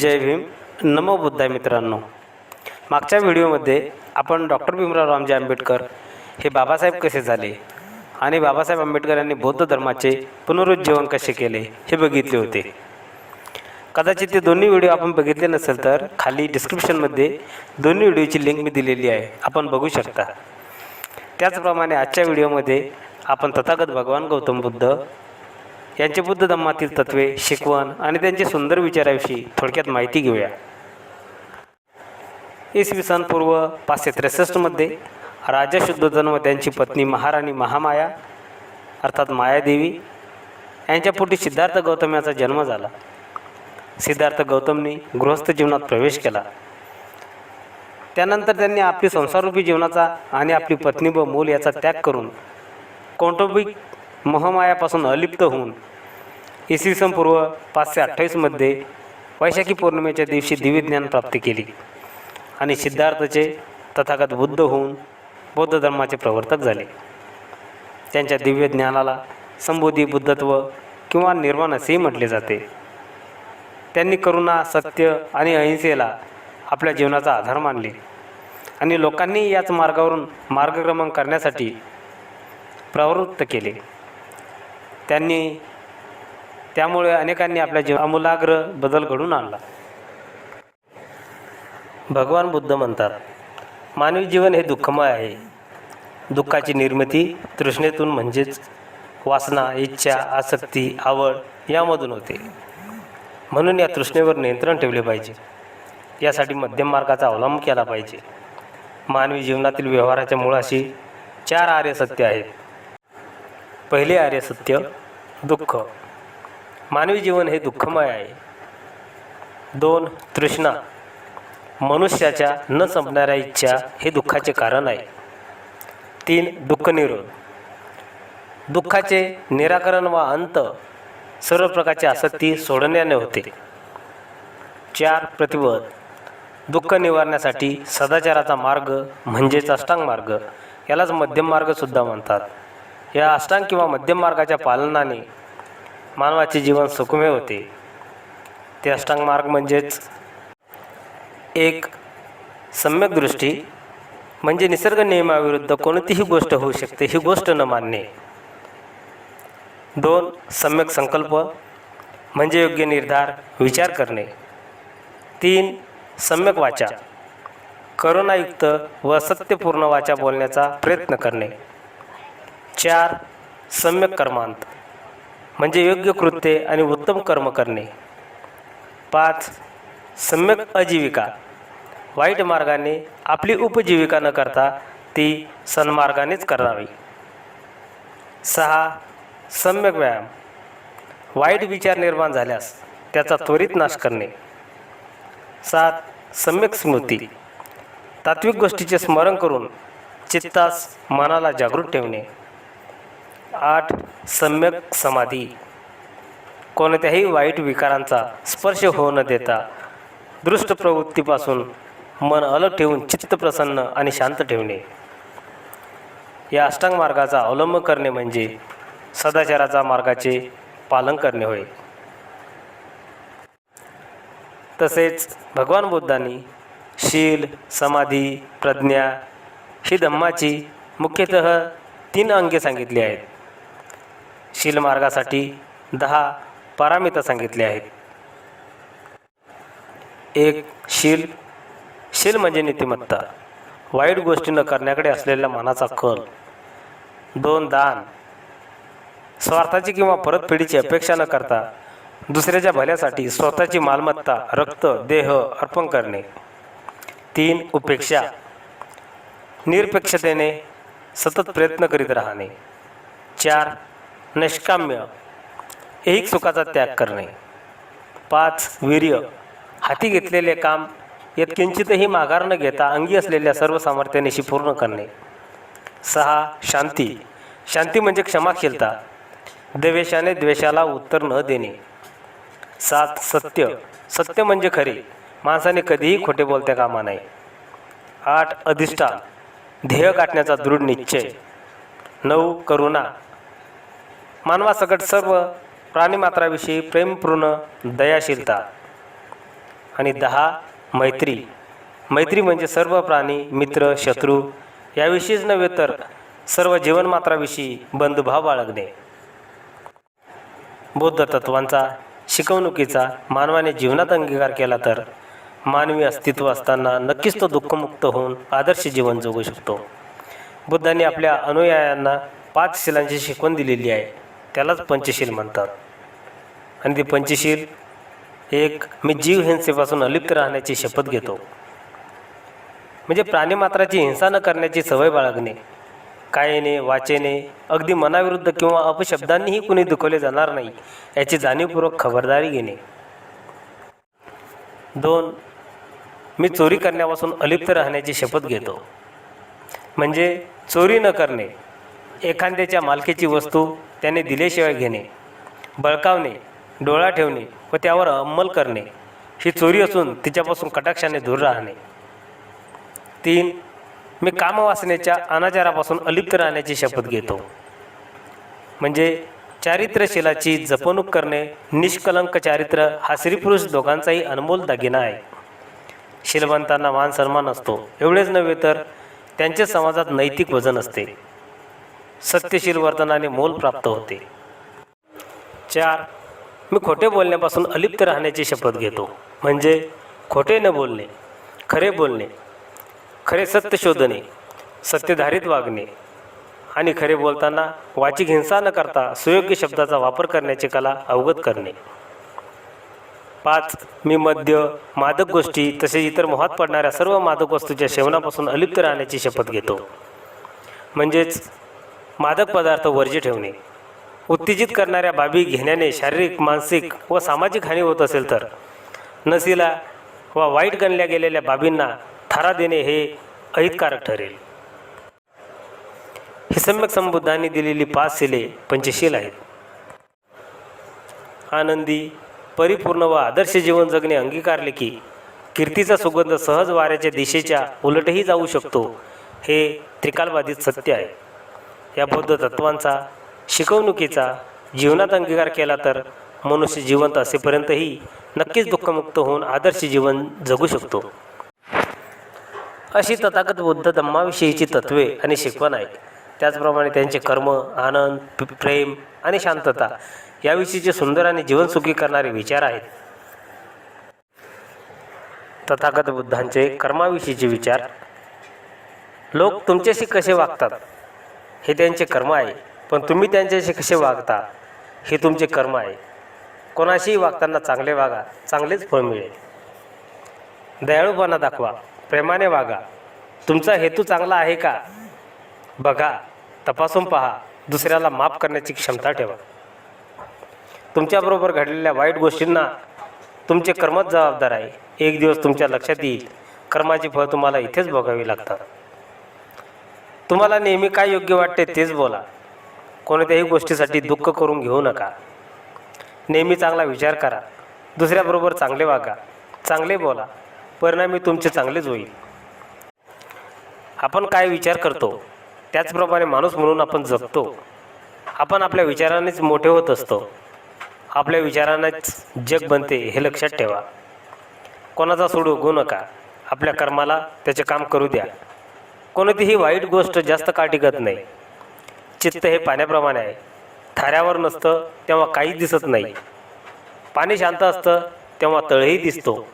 जय भीम. नमो बुद्धाय मित्रांनो. मागच्या व्हिडिओमध्ये आपण डॉक्टर भीमराव रामजी आंबेडकर हे बाबासाहेब कसे झाले? आणि बाबासाहेब आंबेडकर यांनी बौद्ध धर्माचे पुनरुज्जीवन कसे केले हे बघितले होते. कदाचित ते दोन्ही व्हिडिओ आपण बघितले नसेल तर खाली डिस्क्रिप्शनमध्ये दोन्ही व्हिडिओची लिंक मी दिलेली आहे. आपण बघू शकता. त्याचप्रमाणे आजच्या व्हिडिओमध्ये आपण तथागत भगवान गौतम बुद्ध यांचे बुद्ध धम्मातील तत्वे शिकवण आणि त्यांचे सुंदर विचाराविषयी थोडक्यात माहिती घेऊया. इसवी सन पूर्व पाचशे त्रेसष्टमध्ये राजा शुद्धोधन व त्यांची पत्नी महाराणी महामाया अर्थात मायादेवी यांच्या पोटी सिद्धार्थ गौतम याचा जन्म झाला. सिद्धार्थ गौतमने गृहस्थ जीवनात प्रवेश केला. त्यानंतर त्यांनी आपली संसाररूपी जीवनाचा आणि आपली पत्नी व मूल याचा त्याग करून कौटुंबिक महामायापासून अलिप्त होऊन इसवी सन पूर्व पाचशे अठ्ठावीसमध्ये वैशाखी पौर्णिमेच्या दिवशी दिव्यज्ञान प्राप्त केली आणि सिद्धार्थचे तथागत बुद्ध होऊन बौद्ध धर्माचे प्रवर्तक झाले. त्यांच्या दिव्य ज्ञानाला संबोधी बुद्धत्व किंवा निर्वाण असेही म्हटले जाते. त्यांनी करुणा सत्य आणि अहिंसेला आपल्या जीवनाचा आधार मानले आणि लोकांनी याच मार्गावरून मार्गक्रमण करण्यासाठी प्रवृत्त केले. त्यांनी त्यामुळे अनेकांनी आपल्या जीवन आमूलाग्र बदल घडून आणला. भगवान बुद्ध म्हणतात मानवी जीवन हे दुःखमय आहे. दुःखाची निर्मिती तृष्णेतून म्हणजेच वासना इच्छा आसक्ती आवड यामधून होते. म्हणून या तृष्णेवर नियंत्रण ठेवले पाहिजे. यासाठी मध्यम मार्गाचा अवलंब केला पाहिजे. मानवी जीवनातील व्यवहाराच्या मुळाशी चार आर्य सत्य आहेत. पहिले आर्य सत्य दुःख. मानवी जीवन हे दुःखमय आहे. दोन तृष्णा. मनुष्याच्या न संपणाऱ्या इच्छा हे दुःखाचे कारण आहे. तीन दुःख निरोध दुःखाचे निराकरण व अंत सर्व प्रकारची आसक्ती सोडण्याने होते. चार प्रतिबोध. दुःख निवारण्यासाठी सदाचाराचा मार्ग म्हणजेच अष्टांग मार्ग यालाच मध्यम मार्गसुद्धा म्हणतात. या अष्टांग किंवा मध्यम मार्गाच्या पालनाने मानवाचे जीवन सुखमय होते. ते अष्टांग मार्ग म्हणजेच एक सम्यक दृष्टी म्हणजे निसर्ग नियमाविरुद्ध कोणतीही गोष्ट होऊ शकते ही गोष्ट न मानणे. दोन सम्यक संकल्प म्हणजे योग्य निर्धार विचार करणे. तीन सम्यक वाचा करुणायुक्त व सत्यपूर्ण वाचा बोलण्याचा प्रयत्न करणे. चार सम्यक कर्मांत. म्हणजे योग्य कृत्ये आणि उत्तम कर्म करणे. पाच सम्यक अजीविका. वाईट मार्गाने आपली उपजीविका न करता ती सन्मार्गानेच करावी. सहा सम्यक व्यायाम. वाईट विचार निर्माण झाल्यास त्याचा त्वरित नाश करणे. सात सम्यक स्मृती. तात्विक गोष्टीचे स्मरण करून चित्तास मनाला जागृत ठेवणे. आठ सम्यक समाधी. कोणत्याही वाईट विकारांचा स्पर्श होऊ न देता दृष्ट प्रवृत्तीपासून मन अलग ठेवून चित्त प्रसन्न आणि शांत ठेवणे. या अष्टांग मार्गाचा अवलंब करणे म्हणजे सदाचाराचा मार्गाचे पालन करणे होय. तसेच भगवान बुद्धांनी शील समाधी प्रज्ञा ही धम्माची मुख्यतः तीन अंगे सांगितली आहेत. शील मार्गासाठी दहा पारामिता सांगितले आहेत. एक शील. शील म्हणजे नीतिमत्ता. वाईट गोष्टी न करण्याकडे असलेल्या मनाचा कल. दोन दान. स्वार्थाची किंवा परतफेडीची अपेक्षा न करता दुसऱ्याच्या भल्यासाठी स्वतःची मालमत्ता रक्त देह अर्पण करणे. तीन उपेक्षा. निरपेक्षतेने सतत प्रयत्न करीत राहणे. चार निष्काम्य. एक सुखाचा त्याग करणे. पाच वीर्य. हाती घेतलेले काम यात किंचितही माघार न घेता अंगी असलेल्या सर्व सामर्थ्यानिशी पूर्ण करणे. सहा शांती. शांती म्हणजे क्षमाशीलता द्वेषाने द्वेषाला उत्तर न देणे. सात सत्य. सत्य म्हणजे खरे. माणसाने कधीही खोटे बोलते कामा नाही आठ अधिष्ठान. ध्येय गाठण्याचा दृढ निश्चय. नऊ करुणा. मानवासकट सर्व प्राणीमात्राविषयी प्रेमपूर्ण दयाशीलता. आणि दहा मैत्री. मैत्री म्हणजे सर्व प्राणी मित्र शत्रू याविषयीच नव्हे तर सर्व जीवनमात्राविषयी बंधुभाव बाळगणे. बौद्ध तत्वांचा शिकवणुकीचा मानवाने जीवनात अंगीकार केला तर मानवी अस्तित्व असताना नक्कीच तो दुःखमुक्त होऊन आदर्श जीवन जगू शकतो. बुद्धांनी आपल्या अनुयायांना पाच शिलांची शिकवण दिलेली आहे. त्यालाच पंचशील म्हणतात. आणि ते पंचशील एक मी जीव हिंसेपासून अलिप्त राहण्याची शपथ घेतो. म्हणजे प्राणीमात्राची हिंसा न करण्याची सवय बाळगणे कायेने वाचेने अगदी मनाविरुद्ध किंवा अपशब्दांनीही कुणी दुखवले जाणार नाही याची जाणीवपूर्वक खबरदारी घेणे. दोन मी चोरी करण्यापासून अलिप्त राहण्याची शपथ घेतो. म्हणजे चोरी न करणे एखाद्याच्या मालकीची वस्तू त्याने दिल्याशिवाय घेणे बळकावणे डोळा ठेवणे व त्यावर अंमल करणे ही चोरी असून तिच्यापासून कटाक्षाने दूर राहणे. तीन मी कामवासनेच्या अनाचारापासून अलिप्त राहण्याची शपथ घेतो. म्हणजे चारित्र्यशीलाची जपणूक करणे निष्कलंक चारित्र्य हा स्त्री पुरुष दोघांचाही अनमोल दागिना आहे. शीलवंतांना मान सन्मान असतो एवढेच नव्हे तर त्यांच्या समाजात नैतिक वजन असते. सत्यशील वर्तनाने मोल प्राप्त होते. चार मी खोटे बोलण्यापासून अलिप्त राहण्याची शपथ घेतो. म्हणजे खोटे न बोलणे खरे बोलणे खरे सत्य शोधणे सत्यधारित वागणे आणि खरे बोलताना वाचिक हिंसा न करता सुयोग्य शब्दाचा वापर करण्याची कला अवगत करणे. पाच मी मद्य मादक गोष्टी तसेच इतर मोहात पडणाऱ्या सर्व मादक वस्तूच्या सेवनापासून अलिप्त राहण्याची शपथ घेतो. म्हणजेच मादक पदार्थ वर्जी ठेवणे. उत्तेजित करणाऱ्या बाबी घेण्याने शारीरिक मानसिक व सामाजिक हानी होत असेल तर. नसीला व वाईट गणल्या गेलेल्या बाबींना थारा देणे हे अहितकारक ठरेल. ही सम्यक संबुद्धांनी दिलेली पाच शिले पंचशील आहेत. आनंदी परिपूर्ण व आदर्श जीवन जगणे अंगीकारले की कीर्तीचा सुगंध सहज वाऱ्याच्या दिशेच्या उलटही जाऊ शकतो हे त्रिकालवादीत सत्य आहे. या बौद्ध तत्वांचा शिकवणुकीचा जीवनात अंगीकार केला तर मनुष्य जिवंत असेपर्यंतही नक्कीच दुःखमुक्त होऊन आदर्श जीवन जगू शकतो. अशी तथागत बुद्ध धम्माविषयीची तत्वे आणि शिकवण आहेत. त्याचप्रमाणे त्यांचे कर्म आनंद प्रेम आणि शांतता याविषयीचे सुंदर आणि जीवनसुखी करणारे विचार आहेत. तथागत बुद्धांचे कर्माविषयीचे विचार लोक तुमच्याशी कसे वागतात? हे त्यांचे कर्म आहे. पण तुम्ही त्यांच्याशी कसे वागता? हे तुमचे कर्म आहे. कोणाशीही वागताना चांगले वागा. चांगलेच फळ मिळेल. दयाळूपणा दाखवा. प्रेमाने वागा. तुमचा हेतू चांगला आहे का? बघा. तपासून पहा. दुसऱ्याला माफ करण्याची क्षमता ठेवा. तुमच्याबरोबर घडलेल्या वाईट गोष्टींना तुमचे कर्मच जबाबदार आहे. एक दिवस तुमच्या लक्षात येईल. कर्माची फळ तुम्हाला इथेच भोगावी लागतात. तुम्हाला नेहमी काय योग्य वाटते तेच बोला. कोणत्याही गोष्टीसाठी दुःख करून घेऊ नका. नेहमी चांगला विचार करा. दुसऱ्याबरोबर चांगले वागा. चांगले बोला. परिणामी तुमचे चांगलेच होईल. आपण काय विचार करतो? त्याचप्रमाणे माणूस म्हणून आपण जगतो. आपण आपल्या विचारानेच मोठे होत असतो. आपल्या विचारानेच जग बनते हे लक्षात ठेवा. कोणाचा सोडू उगवू नका. आपल्या कर्माला त्याचे काम करू द्या. कोणतीही वाईट गोष्ट जास्त काळ टिकत नाही. चित्त हे पाण्याप्रमाणे आहे. थाऱ्यावर नसतं तेव्हा काहीच दिसत नाही. पाणी शांत असतं तेव्हा तळही दिसतो.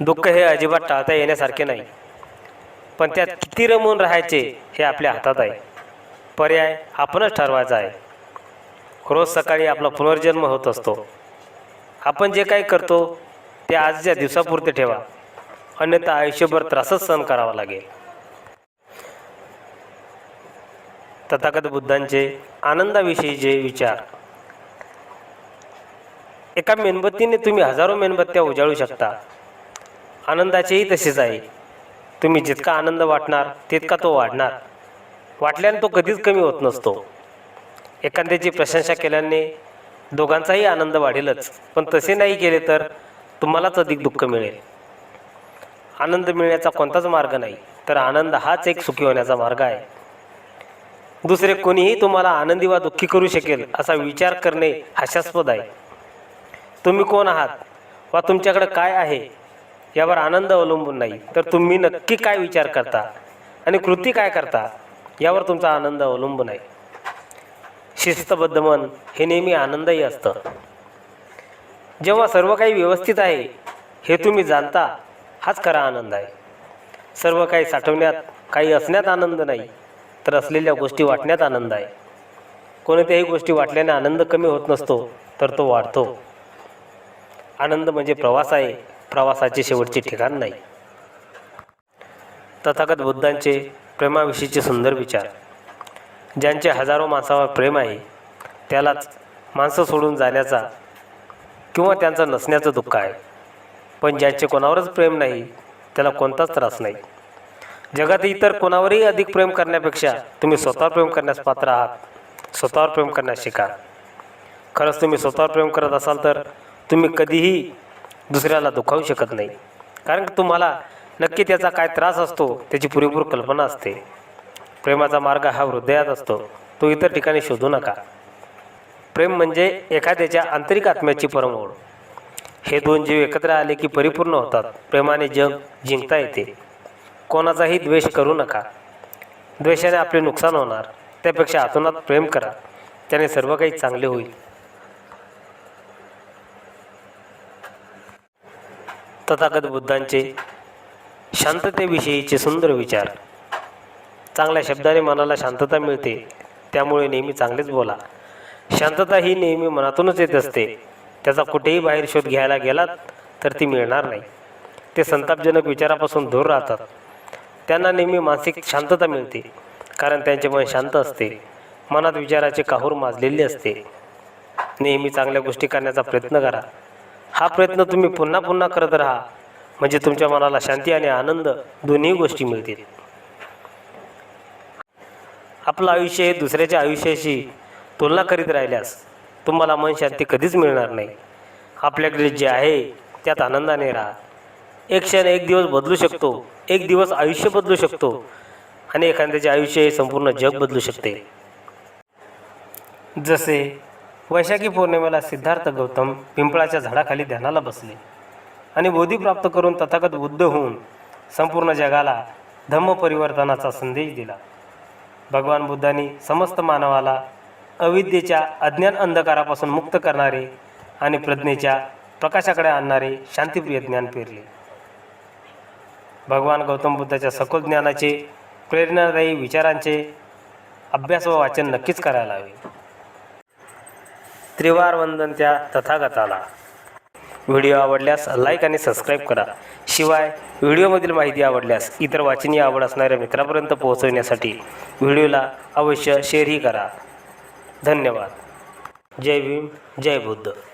दुःख हे अजिबात टाळता येण्यासारखे नाही. पण त्यात किती रमून राहायचे हे आपल्या हातात आहे. पर्याय आपणच ठरवायचा आहे. रोज सकाळी आपला पुनर्जन्म होत असतो. आपण जे काही करतो ते आजच्या दिवसापुरते ठेवा. अन्यथा आयुष्यभर त्रासच सहन करावा लागेल. तथागत बुद्धांचे आनंदाविषयीचे विचार. एका मेणबत्तीने तुम्ही हजारो मेणबत्त्या उजाळू शकता. आनंदाचेही तसेच आहे. तुम्ही जितका आनंद वाटणार तितका तो वाढणार. वाटल्याने तो कधीच कमी होत नसतो. एखाद्याची प्रशंसा केल्याने दोघांचाही आनंद वाढेलच. पण तसे नाही केले तर तुम्हालाच अधिक दुःख मिळेल. आनंद मिळण्याचा कोणताच मार्ग नाही. तर आनंद हाच एक सुखी होण्याचा मार्ग आहे. दुसरे कोणीही तुम्हाला आनंदी वा दुःखी करू शकेल असा विचार करणे हास्यास्पद आहे. तुम्ही कोण आहात वा तुमच्याकडे काय आहे यावर आनंद अवलंबून नाही. तर तुम्ही नक्की काय विचार करता आणि कृती काय करता यावर तुमचा आनंद अवलंबून आहे. शिस्तबद्ध मन हे नेहमी आनंदही असतं. जेव्हा सर्व काही व्यवस्थित आहे हे तुम्ही जाणता हाच खरा आनंद आहे. सर्व काही साठवण्यात काही असण्यात आनंद नाही तर असलेल्या गोष्टी वाटण्यात आनंद आहे. कोणत्याही गोष्टी वाटल्याने आनंद कमी होत नसतो तर तो वाढतो. आनंद म्हणजे प्रवास आहे प्रवासाचे शेवटचे ठिकाण नाही. तथागत बुद्धांचे प्रेमाविषयीचे सुंदर विचार. ज्यांचे हजारो माणसावर प्रेम आहे त्यालाच माणसं सोडून जाण्याचा किंवा त्यांचं नसण्याचं दुःख आहे. पण ज्यांचे कोणावरच प्रेम नाही त्याला कोणताच त्रास नाही. जगात इतर कोणावरही अधिक प्रेम करण्यापेक्षा तुम्ही स्वतःवर प्रेम करण्यास पात्र आहात. स्वतःवर प्रेम करण्यास शिका. खरंच तुम्ही स्वतःवर प्रेम करत असाल तर तुम्ही कधीही दुसऱ्याला दुखावू शकत नाही. कारण की तुम्हाला नक्की त्याचा काय त्रास असतो त्याची पुरेपूर कल्पना असते. प्रेमाचा मार्ग हा हृदयात असतो. तो इतर ठिकाणी शोधू नका. प्रेम म्हणजे एखाद्याच्या आंतरिक आत्म्याची परमओढ हे दोन जीव एकत्र आले की परिपूर्ण होतात. प्रेमाने जग जिंकता येते. कोणाचाही द्वेष करू नका. द्वेषाने आपले नुकसान होणार. त्यापेक्षा आतोनात प्रेम करा. त्याने सर्व काही चांगले होईल. तथागत बुद्धांचे शांततेविषयीचे सुंदर विचार. चांगल्या शब्दाने मनाला शांतता मिळते. त्यामुळे नेहमी चांगलेच बोला. शांतता ही नेहमी मनातूनच येत असते. त्याचा कुठेही बाहेर शोध घ्यायला गेलात तर ती मिळणार नाही. ते संतापजनक विचारापासून दूर राहतात. त्यांना नेहमी मानसिक शांतता मिळते कारण त्यांचे मन शांत असते. मनात विचाराचे काहूर माजलेले असते. नेहमी चांगल्या गोष्टी करण्याचा प्रयत्न करा. हा प्रयत्न तुम्ही पुन्हा पुन्हा करत राहा. म्हणजे तुमच्या मनाला शांती आणि आनंद दोन्ही गोष्टी मिळतील. आपलं आयुष्य हे दुसऱ्याच्या आयुष्याशी तुलना करीत राहिल्यास तुम्हाला मन शांती कधीच मिळणार नाही. आपल्याकडे जे आहे त्यात आनंदाने राहा. एक क्षण एक दिवस बदलू शकतो एक दिवस आयुष्य बदलू शकतो आणि एखाद्याचे आयुष्य हे संपूर्ण जग बदलू शकते. जसे वैशाखी पौर्णिमेला सिद्धार्थ गौतम पिंपळाच्या झाडाखाली ध्यानाला बसले आणि बोधी प्राप्त करून तथागत बुद्ध होऊन संपूर्ण जगाला धम्म परिवर्तनाचा संदेश दिला. भगवान बुद्धांनी समस्त मानवाला अविद्येच्या अज्ञान अंधकारापासून मुक्त करणारे आणि प्रज्ञेच्या प्रकाशाकडे आणणारे शांतिप्रिय ज्ञान पेरले. भगवान गौतम बुद्धाच्या सखोल ज्ञानाचे प्रेरणादायी विचारांचे अभ्यास व वाचन नक्कीच करायला हवे. त्रिवार वंदन त्या तथागताला. व्हिडिओ आवडल्यास लाईक आणि सबस्क्राईब करा. शिवाय व्हिडिओमधील माहिती आवडल्यास इतर वाचनीय आवड असणाऱ्या मित्रापर्यंत पोहोचवण्यासाठी व्हिडिओला अवश्य शेअरही करा. धन्यवाद. जय भीम जय बुद्ध.